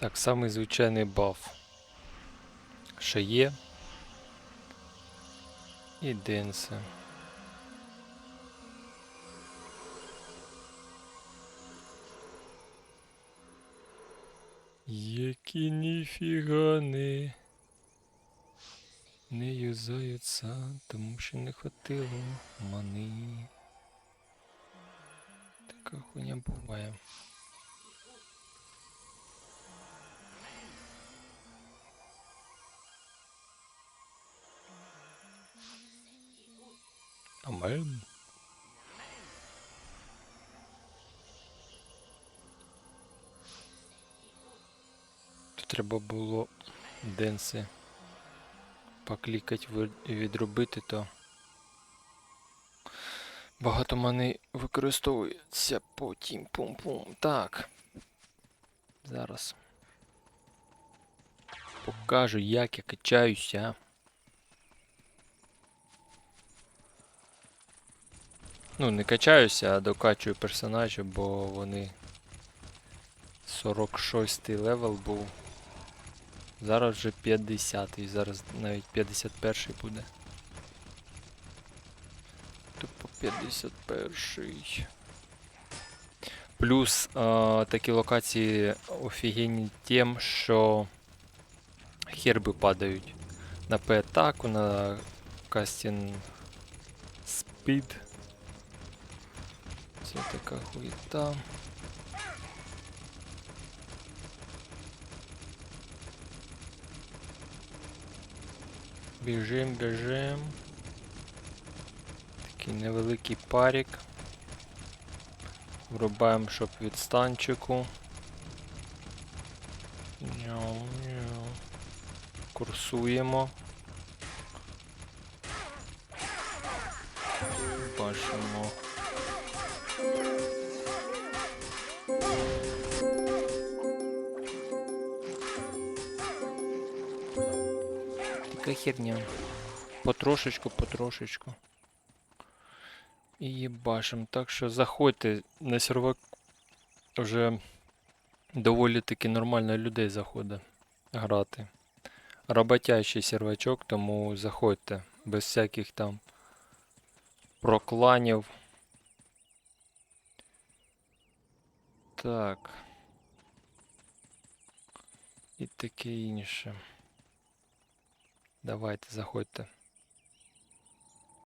Так, самий звичайний баф. Ще є. І денси. Які ніфіга не, не юзаються, тому що не хватило мани. Така хуйня буває. Амен. Тут треба було денси поклікать відробити, то багато мани використовується потім пум-пум. Так. Зараз. Покажу, як я качаюся. Ну, не качаюся, а докачую персонажів, бо вони 46 левел був. Зараз вже 50 і зараз навіть 51 буде. Тупо 51. Плюс а, такі локації офігенні тим, що херби падають на П-атаку, на кастін спід. Це така хуєта. Біжим, біжим. Такий невеликий парік. Врубаємо, щоб від станчику. Няу-няу. Курсуємо. Бачимо. Така херня. Потрошечку, потрошечку. І їбашим. Так що заходьте на сервак вже доволі таки нормально людей заходить грати. Роботящий сервачок, тому заходьте без всяких там прокланів. Так. І таке інше. Давайте, заходьте.